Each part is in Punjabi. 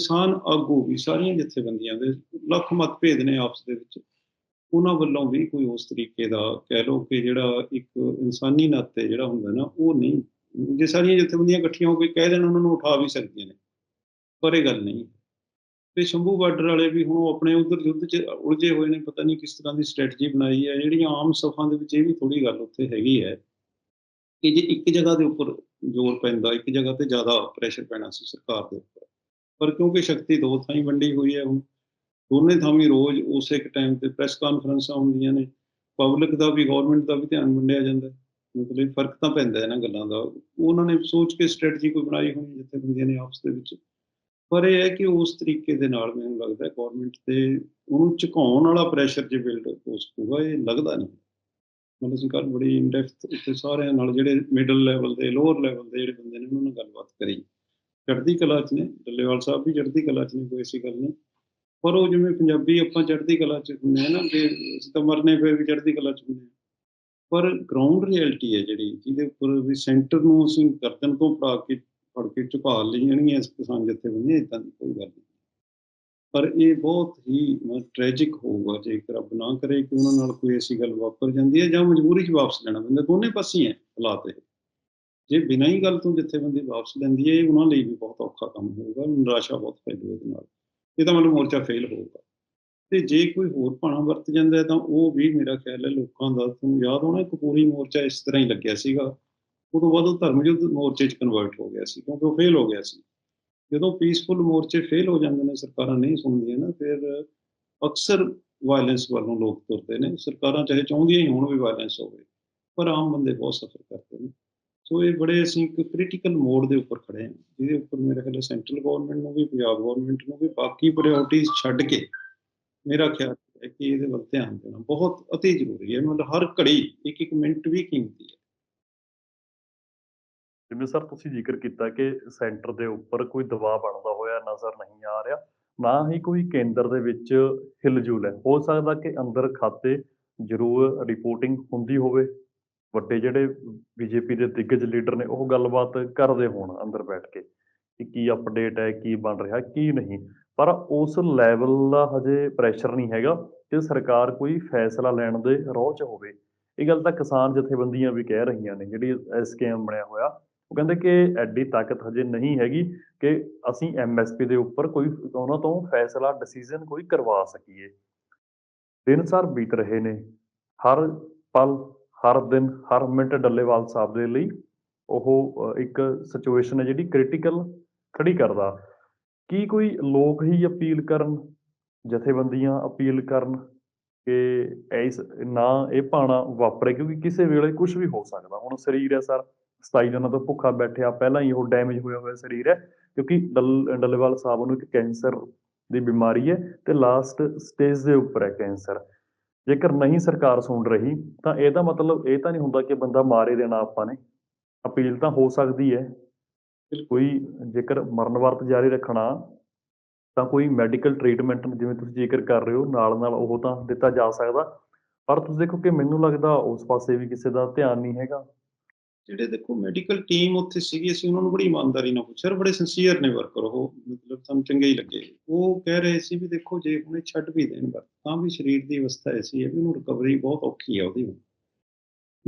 ਕਿਸਾਨ ਆਗੂ ਵੀ ਸਾਰੀਆਂ ਜਥੇਬੰਦੀਆਂ ਦੇ ਲੱਖ ਮਤਭੇਦ ਨੇ ਆਪਸ ਦੇ ਵਿੱਚ। ਉਹਨਾਂ ਵੱਲੋਂ ਵੀ ਕੋਈ ਉਸ ਤਰੀਕੇ ਦਾ ਕਹਿ ਲਓ ਕਿ ਜਿਹੜਾ ਇੱਕ ਇਨਸਾਨੀ ਨਾਤੇ ਜਿਹੜਾ ਹੁੰਦਾ ਨਾ, ਉਹ ਨਹੀਂ। ਜੇ ਸਾਰੀਆਂ ਜਥੇਬੰਦੀਆਂ ਇਕੱਠੀਆਂ ਹੋ ਕੇ ਕਹਿ ਦੇਣ, ਉਹਨਾਂ ਨੂੰ ਉਠਾ ਵੀ ਸਕਦੀਆਂ ਨੇ। ਪਰ ਇਹ ਗੱਲ ਨਹੀਂ। ਤੇ ਸ਼ੰਭੂ ਬਾਰਡਰ ਵਾਲੇ ਵੀ ਹੁਣ ਉਹ ਆਪਣੇ ਉਧਰ ਯੁੱਧ 'ਚ ਉਲਝੇ ਹੋਏ ਨੇ, ਪਤਾ ਨਹੀਂ ਕਿਸ ਤਰ੍ਹਾਂ ਦੀ ਸਟ੍ਰੈਟਜੀ ਬਣਾਈ ਹੈ। ਜਿਹੜੀਆਂ ਆਮ ਸਫਾਂ ਦੇ ਵਿੱਚ ਇਹ ਵੀ ਥੋੜੀ ਗੱਲ ਉੱਥੇ ਹੈਗੀ ਹੈ ਕਿ ਜੇ ਇੱਕ ਜਗ੍ਹਾ ਦੇ ਉੱਪਰ ਜ਼ੋਰ ਪੈਂਦਾ, ਇੱਕ ਜਗ੍ਹਾ ਤੇ ਜ਼ਿਆਦਾ ਪ੍ਰੈਸ਼ਰ ਪੈਣਾ ਸੀ ਸਰਕਾਰ ਦੇ ਉੱਪਰ ਪਰ ਕਿਉਂਕਿ ਸ਼ਕਤੀ ਦੋ ਥਾਈਂ ਵੰਡੀ ਹੋਈ ਹੈ ਹੁਣ, ਦੋਨੇ ਥਾਵੇਂ ਰੋਜ਼ ਉਸੇ ਇੱਕ ਟਾਈਮ ਤੇ ਪ੍ਰੈਸ ਕਾਨਫਰੰਸਾਂ ਹੁੰਦੀਆਂ ਨੇ ਪਬਲਿਕ ਦਾ ਵੀ ਗਵਰਨਮੈਂਟ ਦਾ ਵੀ ਧਿਆਨ ਵੰਡਿਆ ਜਾਂਦਾ ਮਤਲਬ ਫ਼ਰਕ ਤਾਂ ਪੈਂਦਾ ਹੈ ਇਹਨਾਂ ਗੱਲਾਂ ਦਾ, ਉਹਨਾਂ ਨੇ ਸੋਚ ਕੇ ਸਟ੍ਰੈਟਜੀ ਕੋਈ ਬਣਾਈ ਹੋਣੀ ਜਿੱਥੇ ਬੰਦੀਆਂ ਨੇ ਆਪਸ ਦੇ ਵਿੱਚ। ਪਰ ਇਹ ਹੈ ਕਿ ਉਸ ਤਰੀਕੇ ਦੇ ਨਾਲ ਮੈਨੂੰ ਲੱਗਦਾ ਹੈ ਗਵਰਨਮੈਂਟ ਤੇ ਉਹਨੂੰ ਝੁਕਾਉਣ ਵਾਲਾ ਪ੍ਰੈਸ਼ਰ ਜੇ ਬਿਲਡ ਹੋ ਸਕੂਗਾ, ਇਹ ਲੱਗਦਾ ਨਹੀਂ। ਮਤਲਬ ਅਸੀਂ ਕੱਲ੍ਹ ਬੜੀ ਇਨਡੈਪਥ ਉੱਤੇ ਸਾਰਿਆਂ ਨਾਲ ਜਿਹੜੇ ਮਿਡਲ ਲੈਵਲ ਦੇ ਲੋਅਰ ਲੈਵਲ ਦੇ ਜਿਹੜੇ ਬੰਦੇ ਨੇ ਉਹਨਾਂ ਨਾਲ ਗੱਲਬਾਤ ਕਰੀ। ਚੜ੍ਹਦੀ ਕਲਾ 'ਚ ਨੇ, ਡੱਲੇਵਾਲ ਸਾਹਿਬ ਵੀ ਚੜ੍ਹਦੀ ਕਲਾ 'ਚ ਨੇ, ਕੋਈ ਐਸੀ ਗੱਲ ਨਹੀਂ। ਪਰ ਉਹ ਜਿਵੇਂ ਪੰਜਾਬੀ ਆਪਾਂ ਚੜ੍ਹਦੀ ਕਲਾ 'ਚ ਹੁੰਦੇ ਆ ਨਾ ਕਿ ਅਸੀਂ ਤਾਂ ਮਰਨੇ ਵੀ ਚੜ੍ਹਦੀ ਕਲਾ 'ਚ ਹੁੰਦੇ ਆ। ਪਰ ਗਰਾਊਂਡ ਰਿਐਲਿਟੀ ਹੈ ਜਿਹੜੀ, ਜਿਹਦੇ ਉੱਪਰ ਵੀ ਸੈਂਟਰ ਨੂੰ ਅਸੀਂ ਗਰਦਨ ਤੋਂ ਫੜਾ ਕੇ, ਫੜ ਕੇ ਝੁਕਾ ਲਈਆਂ ਇਸ ਕਿਸਾਨ ਜਥੇਬੰਦੀਆਂ ਇਦਾਂ ਦੀ ਕੋਈ ਗੱਲ ਨਹੀਂ। ਪਰ ਇਹ ਬਹੁਤ ਹੀ ਟ੍ਰੈਜਿਕ ਹੋਊਗਾ ਜੇ ਰੱਬ ਨਾ ਕਰੇ ਕਿ ਉਹਨਾਂ ਨਾਲ ਕੋਈ ਐਸੀ ਗੱਲ ਵਾਪਰ ਜਾਂਦੀ ਹੈ ਜਾਂ ਮਜਬੂਰੀ 'ਚ ਵਾਪਸ ਲੈਣਾ ਪੈਂਦਾ, ਦੋਨੇ ਪਾਸੇ ਹੈ ਹਾਲਾਤ ਇਹ। ਜੇ ਬਿਨਾਂ ਹੀ ਗੱਲ ਤੋਂ ਜਥੇਬੰਦੀ ਵਾਪਸ ਲੈਂਦੀ ਹੈ, ਇਹ ਉਹਨਾਂ ਲਈ ਵੀ ਬਹੁਤ ਔਖਾ ਕੰਮ ਹੋਊਗਾ, ਨਿਰਾਸ਼ਾ ਬਹੁਤ ਫੈਲੂ ਇਹਦੇ ਨਾਲ। ਇਹ ਤਾਂ ਮਤਲਬ ਮੋਰਚਾ ਫੇਲ ਹੋਊਗਾ। ਤੇ ਜੇ ਕੋਈ ਹੋਰ ਭਾਣਾ ਵਰਤ ਜਾਂਦਾ ਤਾਂ ਉਹ ਵੀ ਮੇਰਾ ਖਿਆਲ ਹੈ ਲੋਕਾਂ ਦਾ, ਤੁਹਾਨੂੰ ਯਾਦ ਹੋਣਾ, ਇੱਕ ਪੂਰੀ ਮੋਰਚਾ ਇਸ ਤਰ੍ਹਾਂ ਹੀ ਲੱਗਿਆ ਸੀਗਾ। ਉਦੋਂ ਬਾਅਦ ਉਹ ਧਰਮ ਯੁੱਧ ਮੋਰਚੇ 'ਚ ਕਨਵਰਟ ਹੋ ਗਿਆ ਸੀ, ਕਿਉਂਕਿ ਉਹ ਫੇਲ ਹੋ ਗਿਆ ਸੀ। ਜਦੋਂ ਪੀਸਫੁਲ ਮੋਰਚੇ ਫੇਲ ਹੋ ਜਾਂਦੇ ਨੇ, ਸਰਕਾਰਾਂ ਨਹੀਂ ਸੁਣਦੀਆਂ ਨਾ, ਫਿਰ ਅਕਸਰ ਵਾਇਲੈਂਸ ਵੱਲੋਂ ਲੋਕ ਤੁਰਦੇ ਨੇ। ਸਰਕਾਰਾਂ ਚਾਹੇ ਚਾਹੁੰਦੀਆਂ ਹੀ ਹੋਣ ਵੀ ਵਾਇਲੈਂਸ ਹੋਵੇ, ਪਰ ਆਮ ਬੰਦੇ ਬਹੁਤ ਸਫਰ ਕਰਦੇ ਨੇ। ਸੋ ਇਹ ਬੜੇ ਅਸੀਂ ਇੱਕ ਕ੍ਰਿਟੀਕਲ ਮੋਡ ਦੇ ਉੱਪਰ ਖੜੇ ਹਾਂ। ਜਿਹਦੇ ਉੱਪਰ ਮੇਰੇ ਖਿਆਲ ਸੈਂਟਰਲ ਗਵਰਨਮੈਂਟ ਨੂੰ ਵੀ, ਪੰਜਾਬ ਗਵਰਨਮੈਂਟ ਨੂੰ ਵੀ, ਬਾਕੀ ਪ੍ਰਾਇੋਰਟੀਜ਼ ਛੱਡ ਕੇ ਮੇਰਾ ਖਿਆਲ ਹੈ ਕਿ ਇਹਦੇ ਵੱਲ ਧਿਆਨ ਦੇਣਾ ਬਹੁਤ ਅਤੀ ਜ਼ਰੂਰੀ ਹੈ। ਮਤਲਬ ਹਰ ਘੜੀ ਇੱਕ ਇੱਕ ਮਿੰਟ ਵੀ ਕੀਮਤੀ ਹੈ। ਜਿਵੇਂ ਸਰ ਤੁਸੀਂ ਜ਼ਿਕਰ ਕੀਤਾ ਕਿ ਸੈਂਟਰ ਦੇ ਉੱਪਰ ਕੋਈ ਦਬਾਅ ਬਣਦਾ ਹੋਇਆ ਨਜ਼ਰ ਨਹੀਂ ਆ ਰਿਹਾ, ਨਾ ਹੀ ਕੋਈ ਕੇਂਦਰ ਦੇ ਵਿੱਚ ਹਿਲਜੁਲ ਹੈ। ਹੋ ਸਕਦਾ ਕਿ ਅੰਦਰ ਖਾਤੇ ਜ਼ਰੂਰ ਰਿਪੋਰਟਿੰਗ ਹੁੰਦੀ ਹੋਵੇ। ਵੱਡੇ ਜਿਹੜੇ ਬੀਜੇਪੀ ਦੇ ਦਿੱਗਜ ਲੀਡਰ ਨੇ, ਉਹ ਗੱਲਬਾਤ ਕਰਦੇ ਹੋਣ ਅੰਦਰ ਬੈਠ ਕੇ ਕਿ ਕੀ ਅਪਡੇਟ ਹੈ, ਕੀ ਬਣ ਰਿਹਾ, ਕੀ ਨਹੀਂ। ਪਰ ਉਸ ਲੈਵਲ ਦਾ ਹਜੇ ਪ੍ਰੈਸ਼ਰ ਨਹੀਂ ਹੈਗਾ ਕਿ ਸਰਕਾਰ ਕੋਈ ਫੈਸਲਾ ਲੈਣ ਦੇ ਰੋਹ 'ਚ ਹੋਵੇ। ਇਹ ਗੱਲ ਤਾਂ ਕਿਸਾਨ ਜਥੇਬੰਦੀਆਂ ਵੀ ਕਹਿ ਰਹੀਆਂ ਨੇ, ਜਿਹੜੀ ਐਸਕੇਐਮ ਬਣਿਆ ਹੋਇਆ। ਉਹ ਕਹਿੰਦੇ ਕਿ ਐਡੀ ਤਾਕਤ ਹਜੇ ਨਹੀਂ ਹੈਗੀ ਕਿ ਅਸੀਂ ਐਮਐਸਪੀ ਦੇ ਉੱਪਰ ਕੋਈ, ਉਹਨਾਂ ਤੋਂ ਫੈਸਲਾ ਡਿਸੀਜਨ ਕੋਈ ਕਰਵਾ ਸਕੀਏ। ਦਿਨ ਸਾਰ ਬੀਤ ਰਹੇ ਨੇ, ਹਰ ਪਲ ਹਰ ਦਿਨ, ਹਰ ਮਿੰਟ ਡੱਲੇਵਾਲ ਸਾਹਿਬ ਦੇ ਲਈ ਉਹ ਇੱਕ ਸਿਚੁਏਸ਼ਨ ਹੈ ਜਿਹੜੀ ਕ੍ਰਿਟੀਕਲ ਖੜੀ ਕਰਦਾ। ਕੀ ਕੋਈ ਲੋਕ ਹੀ ਅਪੀਲ ਕਰਨ, ਜਥੇਬੰਦੀਆਂ ਅਪੀਲ ਕਰਨ ਕਿ ਇਸ ਨਾ ਇਹ ਪਾਣਾ ਵਾਪਰੇ? ਕਿਉਂਕਿ ਕਿਸੇ ਵੇਲੇ ਕੁਝ ਵੀ ਹੋ ਸਕਦਾ। ਹੁਣ ਸਰੀਰ ਹੈ ਸਰ 27 ਦਿਨਾਂ ਤੋਂ ਭੁੱਖਾ ਬੈਠਿਆ, ਪਹਿਲਾਂ ਹੀ ਉਹ ਡੈਮੇਜ ਹੋਇਆ ਹੋਇਆ ਸਰੀਰ ਹੈ, ਕਿਉਂਕਿ ਡੱਲ, ਡੱਲੇਵਾਲ ਸਾਹਿਬ ਨੂੰ ਇੱਕ ਕੈਂਸਰ ਦੀ ਬਿਮਾਰੀ ਹੈ ਤੇ ਲਾਸਟ ਸਟੇਜ ਦੇ ਉੱਪਰ ਹੈ ਕੈਂਸਰ। ਜੇਕਰ ਨਹੀਂ ਸਰਕਾਰ ਸੁਣ ਰਹੀ ਤਾਂ ਇਹਦਾ ਮਤਲਬ ਇਹ ਤਾਂ ਨਹੀਂ ਹੁੰਦਾ ਕਿ ਬੰਦਾ ਮਾਰੇ ਦੇਣਾ ਆਪਾਂ ਨੇ। ਅਪੀਲ ਤਾਂ ਹੋ ਸਕਦੀ ਹੈ। ਕੋਈ ਜੇਕਰ ਮਰਨ ਵਰਤ ਜਾਰੀ ਰੱਖਣਾ ਤਾਂ ਕੋਈ ਮੈਡੀਕਲ ਟ੍ਰੀਟਮੈਂਟ ਜਿਵੇਂ ਤੁਸੀਂ ਜ਼ਿਕਰ ਕਰ ਰਹੇ ਹੋ ਨਾਲ ਨਾਲ ਉਹ ਤਾਂ ਦਿੱਤਾ ਜਾ ਸਕਦਾ। ਪਰ ਤੁਸੀਂ ਦੇਖੋ ਕਿ ਮੈਨੂੰ ਲੱਗਦਾ ਉਸ ਪਾਸੇ ਵੀ ਕਿਸੇ ਦਾ ਧਿਆਨ ਨਹੀਂ ਹੈਗਾ। ਜਿਹੜੇ ਦੇਖੋ ਮੈਡੀਕਲ ਟੀਮ ਉੱਥੇ ਸੀਗੀ, ਅਸੀਂ ਉਹਨਾਂ ਨੂੰ ਬੜੀ ਇਮਾਨਦਾਰੀ ਨਾਲ ਪੁੱਛਿਆ ਬੜੇ ਸਿੰਸੀਅਰ ਨੇ ਵਰਕਰ ਉਹ ਮਤਲਬ ਸਾਨੂੰ ਚੰਗੇ ਹੀ ਲੱਗੇ। ਉਹ ਕਹਿ ਰਹੇ ਸੀ ਵੀ ਦੇਖੋ, ਜੇ ਹੁਣੇ ਛੱਡ ਵੀ ਦੇਣ ਵਰਤ ਤਾਂ ਵੀ ਸਰੀਰ ਦੀ ਅਵਸਥਾ ਐਸੀ ਹੈ ਵੀ ਉਹਨੂੰ ਰਿਕਵਰੀ ਬਹੁਤ ਔਖੀ ਹੈ ਉਹਦੀ।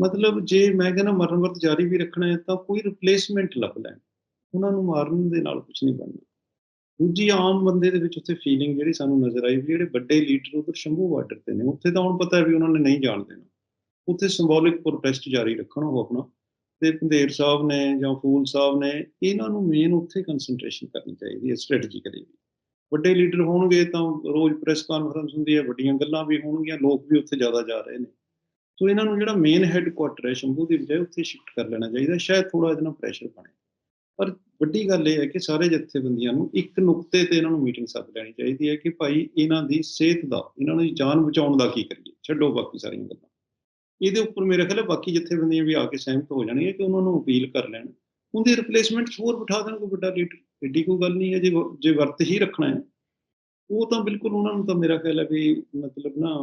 ਮਤਲਬ ਜੇ ਮੈਂ ਕਹਿੰਦਾ ਮਰਨ ਵਰਤ ਜਾਰੀ ਵੀ ਰੱਖਣਾ ਹੈ, ਤਾਂ ਕੋਈ ਰਿਪਲੇਸਮੈਂਟ ਲੱਭ ਲੈਣ। ਉਹਨਾਂ ਨੂੰ ਮਾਰਨ ਦੇ ਨਾਲ ਕੁਝ ਨਹੀਂ ਬਣਨਾ। ਦੂਜੀ ਆਮ ਬੰਦੇ ਦੇ ਵਿੱਚ ਉੱਥੇ ਫੀਲਿੰਗ ਜਿਹੜੀ ਸਾਨੂੰ ਨਜ਼ਰ ਆਈ ਵੀ ਜਿਹੜੇ ਵੱਡੇ ਲੀਡਰ ਉਧਰ ਸ਼ੰਭੂ ਬਾਰਡਰ ਤੇ ਨੇ, ਉੱਥੇ ਤਾਂ ਹੁਣ ਪਤਾ ਹੈ ਵੀ ਉਹਨਾਂ ਨੇ ਨਹੀਂ ਜਾਣ ਦੇਣਾ। ਉੱਥੇ ਸਿੰਬੋਲਿਕ ਪ੍ਰੋਟੈਸਟ ਜਾਰੀ ਰੱਖਣ ਉਹ ਆਪਣਾ। ਤੇ ਪੰਦੇਰ ਸਾਹਿਬ ਨੇ ਜਾਂ ਫੂਲ ਸਾਹਿਬ ਨੇ, ਇਹਨਾਂ ਨੂੰ ਮੇਨ ਉੱਥੇ ਕਨਸੈਂਟਰੇਸ਼ਨ ਕਰਨੀ ਚਾਹੀਦੀ ਹੈ ਸਟ੍ਰੈਟਜੀਕਲੀ ਵੀ ਵੱਡੇ ਲੀਡਰ ਹੋਣਗੇ ਤਾਂ ਰੋਜ਼ ਪ੍ਰੈਸ ਕਾਨਫਰੰਸ ਹੁੰਦੀ ਹੈ, ਵੱਡੀਆਂ ਗੱਲਾਂ ਵੀ ਹੋਣਗੀਆਂ, ਲੋਕ ਵੀ ਉੱਥੇ ਜ਼ਿਆਦਾ ਜਾ ਰਹੇ ਨੇ। ਸੋ ਇਹਨਾਂ ਨੂੰ ਜਿਹੜਾ ਮੇਨ ਹੈੱਡਕੁਆਟਰ ਹੈ ਸ਼ੰਭੂ ਦੀ ਬਜਾਏ ਉੱਥੇ ਸ਼ਿਫਟ ਕਰ ਲੈਣਾ ਚਾਹੀਦਾ, ਸ਼ਾਇਦ ਥੋੜਾ ਇਹਦੇ ਨਾਲ ਪ੍ਰੈਸ਼ਰ ਬਣੇ। ਪਰ ਵੱਡੀ ਗੱਲ ਇਹ ਹੈ ਕਿ ਸਾਰੇ ਜਥੇਬੰਦੀਆਂ ਨੂੰ ਇੱਕ ਨੁਕਤੇ ਤੇ ਇਹਨਾਂ ਨੂੰ ਮੀਟਿੰਗ ਸੱਦ ਲੈਣੀ ਚਾਹੀਦੀ ਹੈ ਕਿ ਭਾਈ ਇਹਨਾਂ ਦੀ ਸਿਹਤ ਦਾ, ਇਹਨਾਂ ਨੂੰ ਜਾਨ ਬਚਾਉਣ ਦਾ ਕੀ ਕਰੀਏ। ਛੱਡੋ ਬਾਕੀ ਸਾਰੀਆਂ ਗੱਲਾਂ। ਇਹਦੇ ਉੱਪਰ ਮੇਰੇ ਖਿਆਲ ਬਾਕੀ ਜਥੇਬੰਦੀਆਂ ਵੀ ਆ ਕੇ ਸਹਿਮਤ ਹੋ ਜਾਣਗੀਆਂ ਕਿ ਉਹਨਾਂ ਨੂੰ ਅਪੀਲ ਕਰ ਲੈਣ। ਉਹਦੀ ਰਿਪਲੇਸਮੈਂਟ ਹੋਰ ਬਿਠਾ ਦੇਣ ਕੋਈ ਵੱਡਾ ਲੀਡਰ। ਐਡੀ ਕੋਈ ਗੱਲ ਨਹੀਂ ਹੈ, ਜੇ ਜੇ ਵਰਤ ਹੀ ਰੱਖਣਾ ਹੈ, ਉਹ ਤਾਂ ਬਿਲਕੁਲ ਉਹਨਾਂ ਨੂੰ ਤਾਂ ਮੇਰਾ ਖਿਆਲ ਹੈ ਵੀ ਮਤਲਬ ਨਾ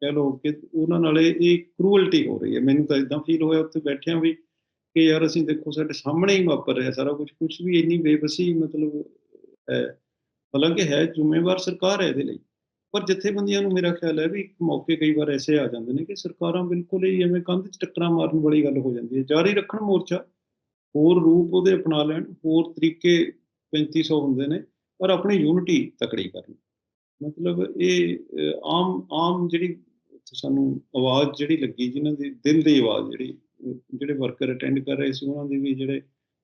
ਕਹਿ ਲਓ ਕਿ ਉਹਨਾਂ ਨਾਲੇ ਇਹ ਕਰੂਅਲਟੀ ਹੋ ਰਹੀ ਹੈ। ਮੈਨੂੰ ਤਾਂ ਇਦਾਂ ਫੀਲ ਹੋਇਆ ਉੱਥੇ ਬੈਠਿਆਂ ਵੀ ਕਿ ਯਾਰ ਅਸੀਂ ਦੇਖੋ ਸਾਡੇ ਸਾਹਮਣੇ ਹੀ ਵਾਪਰ ਰਿਹਾ ਸਾਰਾ ਕੁਝ ਕੁਝ ਵੀ ਇੰਨੀ ਬੇਬਸੀ ਮਤਲਬ ਹੈ ਹਾਲਾਂਕਿ ਹੈ ਜ਼ਿੰਮੇਵਾਰ ਸਰਕਾਰ ਹੈ ਇਹਦੇ ਲਈ। ਪਰ ਜਥੇਬੰਦੀਆਂ ਨੂੰ ਮੇਰਾ ਖਿਆਲ ਹੈ ਵੀ ਇੱਕ ਮੌਕੇ ਕਈ ਵਾਰ ਐਸੇ ਆ ਜਾਂਦੇ ਨੇ ਕਿ ਸਰਕਾਰਾਂ ਬਿਲਕੁਲ ਹੀ ਐਵੇਂ ਕੰਧ 'ਚ ਟੱਕਰਾਂ ਮਾਰਨ ਵਾਲੀ ਗੱਲ ਹੋ ਜਾਂਦੀ ਹੈ। ਜਾਰੀ ਰੱਖਣ ਮੋਰਚਾ ਹੋਰ ਰੂਪ ਉਹਦੇ ਅਪਣਾ ਲੈਣ, ਹੋਰ ਤਰੀਕੇ 3500 ਹੁੰਦੇ ਨੇ, ਪਰ ਆਪਣੀ ਯੂਨਿਟੀ ਤਕੜੀ ਕਰਨ। ਮਤਲਬ ਇਹ ਆਮ ਆਮ ਜਿਹੜੀ ਸਾਨੂੰ ਆਵਾਜ਼ ਜਿਹੜੀ ਲੱਗੀ, ਜਿਨ੍ਹਾਂ ਦੀ ਦਿਲ ਦੀ ਆਵਾਜ਼ ਜਿਹੜੀ, ਜਿਹੜੇ ਵਰਕਰ ਅਟੈਂਡ ਕਰ ਰਹੇ ਸੀ, ਉਹਨਾਂ ਦੀ ਵੀ ਜਿਹੜੇ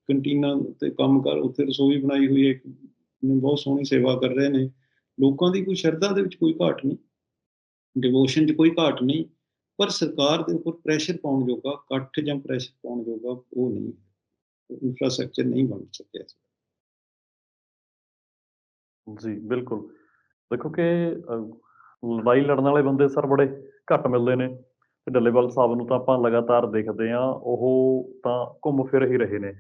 ਕੰਟੀਨਾਂ ਤੇ ਕੰਮ ਕਰ, ਉੱਥੇ ਰਸੋਈ ਬਣਾਈ ਹੋਈ ਹੈ, ਇੱਕ ਬਹੁਤ ਸੋਹਣੀ ਸੇਵਾ ਕਰ ਰਹੇ ਨੇ। ਲੋਕਾਂ ਦੀ ਕੋਈ ਸ਼ਰਧਾ ਦੇ ਵਿੱਚ ਕੋਈ ਘਾਟ ਨਹੀਂ ਡਿਵੋਸ਼ਨ 'ਚ ਕੋਈ ਘਾਟ ਨਹੀਂ, ਪਰ ਸਰਕਾਰ ਦੇ ਉੱਪਰ ਪ੍ਰੈਸ਼ਰ ਪਾਉਣ ਜੋਗਾ, ਇਕੱਠ ਜਾਂ ਪ੍ਰੈਸ਼ਰ ਪਾਉਣ ਜੋਗਾ ਉਹ ਨਹੀਂ ਇਨਫਰਾਸਟ੍ਰਕਚਰ ਨਹੀਂ ਬਣ ਸਕਿਆ ਜੀ, ਬਿਲਕੁਲ। ਦੇਖੋ ਕਿ ਲੜਾਈ ਲੜਨ ਵਾਲੇ ਬੰਦੇ ਸਰ ਬੜੇ ਘੱਟ ਮਿਲਦੇ ਨੇ ਤੇ ਡੱਲੇਵਾਲ ਸਾਹਿਬ ਨੂੰ ਤਾਂ ਆਪਾਂ ਲਗਾਤਾਰ ਦੇਖਦੇ ਆ ਉਹ ਤਾਂ ਘੁੰਮ ਫਿਰ ਹੀ ਰਹੇ ਨੇ।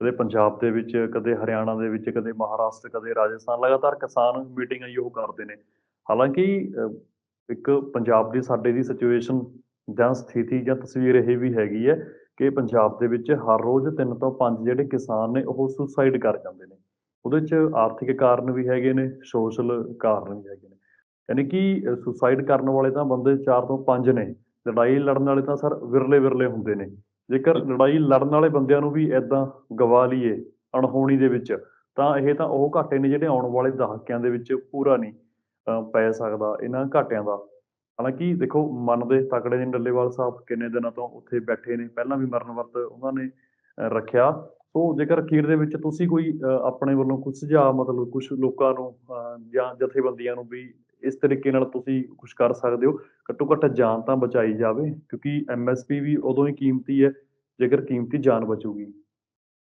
ਕਦੇ ਪੰਜਾਬ ਦੇ ਵਿੱਚ, ਕਦੇ ਹਰਿਆਣਾ ਦੇ ਵਿੱਚ, ਕਦੇ ਮਹਾਰਾਸ਼ਟਰ, ਕਦੇ ਰਾਜਸਥਾਨ, ਲਗਾਤਾਰ ਕਿਸਾਨ ਮੀਟਿੰਗਾਂ ਹੀ ਉਹ ਕਰਦੇ ਨੇ। ਹਾਲਾਂਕਿ ਇੱਕ ਪੰਜਾਬ ਦੀ ਸਾਡੇ ਦੀ ਸਿਚੁਏਸ਼ਨ ਜਾਂ ਸਥਿਤੀ ਜਾਂ ਤਸਵੀਰ ਇਹ ਵੀ ਹੈਗੀ ਹੈ ਕਿ ਪੰਜਾਬ ਦੇ ਵਿੱਚ ਹਰ ਰੋਜ਼ ਤਿੰਨ ਤੋਂ ਪੰਜ ਜਿਹੜੇ ਕਿਸਾਨ ਨੇ, ਉਹ ਸੁਸਾਈਡ ਕਰ ਜਾਂਦੇ ਨੇ। ਉਹਦੇ 'ਚ ਆਰਥਿਕ ਕਾਰਨ ਵੀ ਹੈਗੇ ਨੇ ਸੋਸ਼ਲ ਕਾਰਨ ਵੀ ਹੈਗੇ ਨੇ। ਯਾਨੀ ਕਿ ਸੁਸਾਈਡ ਕਰਨ ਵਾਲੇ ਤਾਂ ਬੰਦੇ 4 ਤੋਂ 5 ਨੇ, ਲੜਾਈ ਲੜਨ ਵਾਲੇ ਤਾਂ ਸਰ ਵਿਰਲੇ ਵਿਰਲੇ ਹੁੰਦੇ ਨੇ। ਜੇਕਰ ਲੜਾਈ ਲੜਨ ਵਾਲੇ ਬੰਦਿਆਂ ਨੂੰ ਵੀ ਐਦਾਂ ਗਵਾ ਲਈਏ ਅਣਹੋਣੀ ਦੇ ਵਿੱਚ ਤਾਂ ਇਹ ਤਾਂ ਉਹ ਘਾਟੇ ਨੇ ਜਿਹੜੇ ਆਉਣ ਵਾਲੇ ਦਹਾਕਿਆਂ ਦੇ ਵਿੱਚ ਪੂਰਾ ਨਹੀਂ ਪੈ ਸਕਦਾ ਇਹਨਾਂ ਘਾਟਿਆਂ ਦਾ। ਹਾਲਾਂਕਿ ਦੇਖੋ ਮਨ ਦੇ ਤਕੜੇ ਨੇ ਡੱਲੇਵਾਲ ਸਾਹਿਬ ਕਿੰਨੇ ਦਿਨਾਂ ਤੋਂ ਉੱਥੇ ਬੈਠੇ ਨੇ ਪਹਿਲਾਂ ਵੀ ਮਰਨ ਵਰਤ ਉਹਨਾਂ ਨੇ ਰੱਖਿਆ। ਸੋ ਜੇਕਰ ਅਖੀਰ ਦੇ ਵਿੱਚ ਤੁਸੀਂ ਕੋਈ ਆਪਣੇ ਵੱਲੋਂ ਕੁਝ ਸੁਝਾਅ ਮਤਲਬ ਕੁਝ ਲੋਕਾਂ ਨੂੰ ਜਾਂ ਜਥੇਬੰਦੀਆਂ ਨੂੰ ਵੀ ਇਸ ਤਰੀਕੇ ਨਾਲ ਤੁਸੀਂ ਕੁਝ ਕਰ ਸਕਦੇ ਹੋ। ਘੱਟੋ ਘੱਟ ਜਾਨ ਤਾਂ ਬਚਾਈ ਜਾਵੇ, ਕਿਉਂਕਿ ਐਮਐਸਪੀ ਵੀ ਉਦੋਂ ਹੀ ਕੀਮਤੀ ਹੈ, ਜੇਕਰ ਕੀਮਤੀ ਜਾਨ ਬਚੂਗੀ।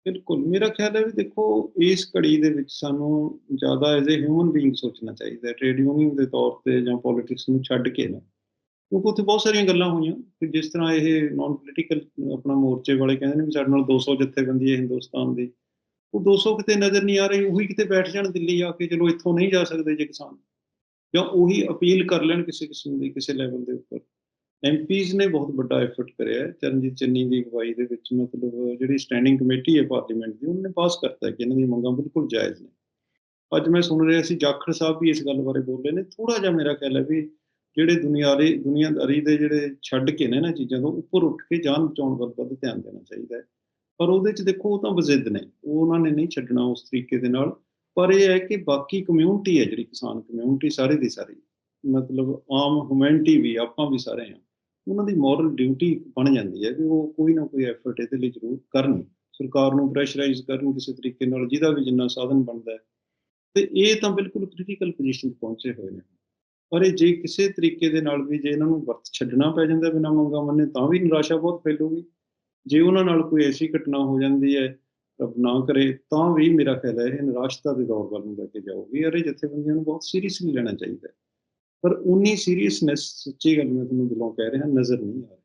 ਬਿਲਕੁਲ। ਮੇਰਾ ਖਿਆਲ ਹੈ ਵੀ ਦੇਖੋ, ਇਸ ਘੜੀ ਦੇ ਵਿੱਚ ਸਾਨੂੰ ਜ਼ਿਆਦਾ ਐਜ਼ ਅ ਹਿਊਮਨ ਬੀਇੰਗ ਸੋਚਣਾ ਚਾਹੀਦਾ ਟ੍ਰੇਡ ਯੂਨੀਅਨ ਦੇ ਤੌਰ ਤੇ ਜਾਂ ਪੋਲਿਟਿਕਸ ਨੂੰ ਛੱਡ ਕੇ ਨਾ। ਕਿਉਂਕਿ ਉੱਥੇ ਬਹੁਤ ਸਾਰੀਆਂ ਗੱਲਾਂ ਹੋਈਆਂ। ਕਿ ਜਿਸ ਤਰ੍ਹਾਂ ਇਹ ਨਾਨ ਪੋਲੀਟੀਕਲ ਆਪਣਾ ਮੋਰਚੇ ਵਾਲੇ ਕਹਿੰਦੇ ਨੇ ਵੀ ਸਾਡੇ ਨਾਲ 200 ਜਥੇਬੰਦੀ ਹੈ ਹਿੰਦੁਸਤਾਨ ਦੀ। ਉਹ 200 ਕਿਤੇ ਨਜ਼ਰ ਨਹੀਂ ਆ ਰਹੀ, ਉਹੀ ਕਿਤੇ ਬੈਠ ਜਾਣ ਦਿੱਲੀ ਆ ਕੇ, ਚਲੋ ਇੱਥੋਂ ਨਹੀਂ ਜਾ ਸਕਦੇ ਜੇ ਕਿਸਾਨ। ਜਾਂ ਉਹੀ ਅਪੀਲ ਕਰ ਲੈਣ ਕਿਸੇ ਕਿਸਮ ਦੀ, ਕਿਸੇ ਲੈਵਲ ਦੇ ਉੱਪਰ। ਐਮਪੀਜ਼ ਨੇ ਬਹੁਤ ਵੱਡਾ ਐਫਰਟ ਕਰਿਆ ਹੈ। ਚਰਨਜੀਤ ਚੰਨੀ ਦੀ ਅਗਵਾਈ ਦੇ ਵਿੱਚ ਮਤਲਬ ਜਿਹੜੀ ਸਟੈਂਡਿੰਗ ਕਮੇਟੀ ਹੈ ਪਾਰਲੀਮੈਂਟ ਦੀ, ਉਹਨੇ ਪਾਸ ਕਰਤਾ ਕਿ ਇਹਨਾਂ ਦੀਆਂ ਮੰਗਾਂ ਬਿਲਕੁਲ ਜਾਇਜ਼ ਨੇ। ਅੱਜ ਮੈਂ ਸੁਣ ਰਿਹਾ ਸੀ ਜਾਖੜ ਸਾਹਿਬ ਵੀ ਇਸ ਗੱਲ ਬਾਰੇ ਬੋਲੇ ਨੇ। ਥੋੜਾ ਜਿਹਾ ਮੇਰਾ ਖਿਆਲ ਹੈ ਵੀ ਜਿਹੜੇ ਦੁਨਿਆਰੇ, ਦੁਨੀਆਦਾਰੀ ਦੇ ਜਿਹੜੇ ਛੱਡ ਕੇ ਨੇ ਨਾ ਚੀਜ਼ਾਂ ਤੋਂ, ਉੱਪਰ ਉੱਠ ਕੇ ਜਾਨ ਬਚਾਉਣ ਵੱਲ ਵੱਧ ਧਿਆਨ ਦੇਣਾ ਚਾਹੀਦਾ ਹੈ। ਪਰ ਉਹਦੇ ਚ ਦੇਖੋ, ਉਹ ਤਾਂ ਬਜ਼ਿੱਦ ਨੇ। ਉਹ ਉਹਨਾਂ ਨੇ ਨਹੀਂ ਛੱਡਣਾ ਉਸ ਤਰੀਕੇ ਦੇ ਨਾਲ। ਪਰ ਇਹ ਹੈ ਕਿ ਬਾਕੀ ਕਮਿਊਨਿਟੀ ਹੈ ਜਿਹੜੀ ਕਿਸਾਨ ਕਮਿਊਨਿਟੀ ਸਾਰੇ ਦੀ ਸਾਰੀ, ਮਤਲਬ ਆਮ ਹਿਊਮੈਨਿਟੀ ਵੀ, ਆਪਾਂ ਵੀ ਸਾਰੇ ਹਾਂ, ਉਹਨਾਂ ਦੀ ਮੋਰਲ ਡਿਊਟੀ ਬਣ ਜਾਂਦੀ ਹੈ ਕਿ ਉਹ ਕੋਈ ਨਾ ਕੋਈ ਐਫਰਟ ਇਹਦੇ ਲਈ ਜ਼ਰੂਰ ਕਰਨ, ਸਰਕਾਰ ਨੂੰ ਪ੍ਰੈਸ਼ਰਾਈਜ਼ ਕਰਨ ਕਿਸੇ ਤਰੀਕੇ ਨਾਲ, ਜਿਹਦਾ ਵੀ ਜਿੰਨਾ ਸਾਧਨ ਬਣਦਾ ਹੈ। ਤੇ ਇਹ ਤਾਂ ਬਿਲਕੁਲ ਕ੍ਰਿਟੀਕਲ ਪੋਜੀਸ਼ਨ 'ਤੇ ਪਹੁੰਚੇ ਹੋਏ ਨੇ। ਪਰ ਇਹ ਜੇ ਕਿਸੇ ਤਰੀਕੇ ਦੇ ਨਾਲ ਵੀ ਜੇ ਇਹਨਾਂ ਨੂੰ ਵਰਤ ਛੱਡਣਾ ਪੈ ਜਾਂਦਾ ਬਿਨਾਂ ਮੰਗਾ ਮੰਨੇ, ਤਾਂ ਵੀ ਨਿਰਾਸ਼ਾ ਬਹੁਤ ਫੈਲੂਗੀ। ਜੇ ਉਹਨਾਂ ਨਾਲ ਕੋਈ ਐਸੀ ਘਟਨਾ ਹੋ ਜਾਂਦੀ ਹੈ ਰੱਬ ਨਾ ਕਰੇ, ਤਾਂ ਵੀ ਮੇਰਾ ਖਿਆਲ ਹੈ ਇਹ ਨਿਰਾਸ਼ਤਾ ਦੇ ਦੌਰ ਵੱਲ ਨੂੰ ਲੈ ਕੇ ਜਾਊਗੀ। ਔਰ ਇਹ ਜਥੇਬੰਦੀਆਂ ਨੂੰ ਬਹੁਤ ਸੀਰੀਅਸਲੀ ਲੈਣਾ ਚਾਹੀਦਾ ਪਰ ਉਨੀ ਸੀਰੀਅਸਨੈਸ ਸੱਚੀ ਗੱਲ ਮੈਂ ਤੁਹਾਨੂੰ ਦਿਲੋਂ ਕਹਿ ਰਿਹਾ, ਨਜ਼ਰ ਨਹੀਂ ਆ ਰਹੀ।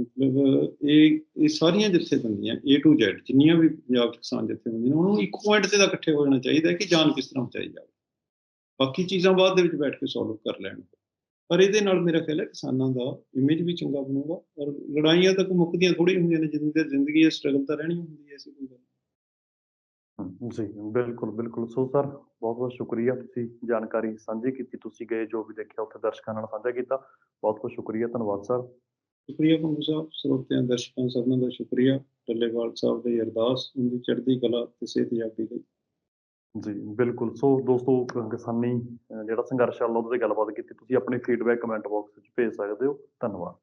ਮਤਲਬ ਇਹ ਇਹ ਸਾਰੀਆਂ ਜਥੇਬੰਦੀਆਂ, A to Z, ਜਿੰਨੀਆਂ ਵੀ ਪੰਜਾਬ 'ਚ ਕਿਸਾਨ ਜਥੇਬੰਦੀਆਂ ਨੇ, ਉਹਨਾਂ ਨੂੰ ਇੱਕ ਪੁਆਇੰਟ ਤੇ ਤਾਂ ਇਕੱਠੇ ਹੋ ਜਾਣਾ ਚਾਹੀਦਾ ਕਿ ਜਾਨ ਕਿਸ ਤਰ੍ਹਾਂ ਬਚਾਈ ਜਾਵੇ। ਬਾਕੀ ਚੀਜ਼ਾਂ ਬਾਅਦ ਦੇ ਵਿੱਚ ਬੈਠ ਕੇ ਸੋਲਵ ਕਰ ਲੈਣ। ਪਰ ਇਹਦੇ ਨਾਲ ਮੇਰਾ ਖਿਆਲ ਹੈ ਕਿਸਾਨਾਂ ਦਾ ਇਮੇਜ ਵੀ ਚੰਗਾ ਬਣੂਗਾ ਔਰ ਲੜਾਈਆਂ ਤਾਂ ਕੋਈ ਮੁੱਕਦੀਆਂ ਥੋੜੀ ਹੁੰਦੀਆਂ ਨੇ ਜ਼ਿੰਦਗੀ ਤੇ ਜ਼ਿੰਦਗੀ ਹੈ ਸਟਰਗਲ ਤਾਂ ਰਹਿਣੀ ਹੁੰਦੀ ਹੈ ਐਸੀ ਕੋਈ ਗੱਲ। ਜੀ ਬਿਲਕੁਲ ਬਿਲਕੁਲ। ਸੋ ਸਰ ਬਹੁਤ ਬਹੁਤ ਸ਼ੁਕਰੀਆ ਤੁਸੀਂ ਜਾਣਕਾਰੀ ਸਾਂਝੀ ਕੀਤੀ ਤੁਸੀਂ ਗਏ ਜੋ ਵੀ ਦੇਖਿਆ ਉੱਥੇ ਦਰਸ਼ਕਾਂ ਨਾਲ ਸਾਂਝਾ ਕੀਤਾ। ਬਹੁਤ ਬਹੁਤ ਸ਼ੁਕਰੀਆ ਧੰਨਵਾਦ ਸਰ। ਸ਼ੁਕਰੀਆ ਪੰਗੂ ਸਾਹਿਬ ਸਰੋਤਿਆਂ ਦਰਸ਼ਕਾਂ ਸਭਨਾਂ ਦਾ ਸ਼ੁਕਰੀਆ। ਟੱਲੇਵਾਲ ਸਾਹਿਬ ਦੀ ਅਰਦਾਸ ਉਹਦੀ ਚੜ੍ਹਦੀ ਕਲਾ ਤੇ ਸਿਹਤਯਾਬੀ ਲਈ ਜੀ, ਬਿਲਕੁਲ। ਸੋ ਦੋਸਤੋ ਕਿਸਾਨੀ ਜਿਹੜਾ ਸੰਘਰਸ਼ ਚੱਲਦਾ ਉਹਦੇ ਤੇ ਗੱਲਬਾਤ ਕੀਤੀ। ਤੁਸੀਂ ਆਪਣੀ ਫੀਡਬੈਕ ਕਮੈਂਟ ਬਾਕਸ ਵਿੱਚ ਭੇਜ ਸਕਦੇ ਹੋ। ਧੰਨਵਾਦ।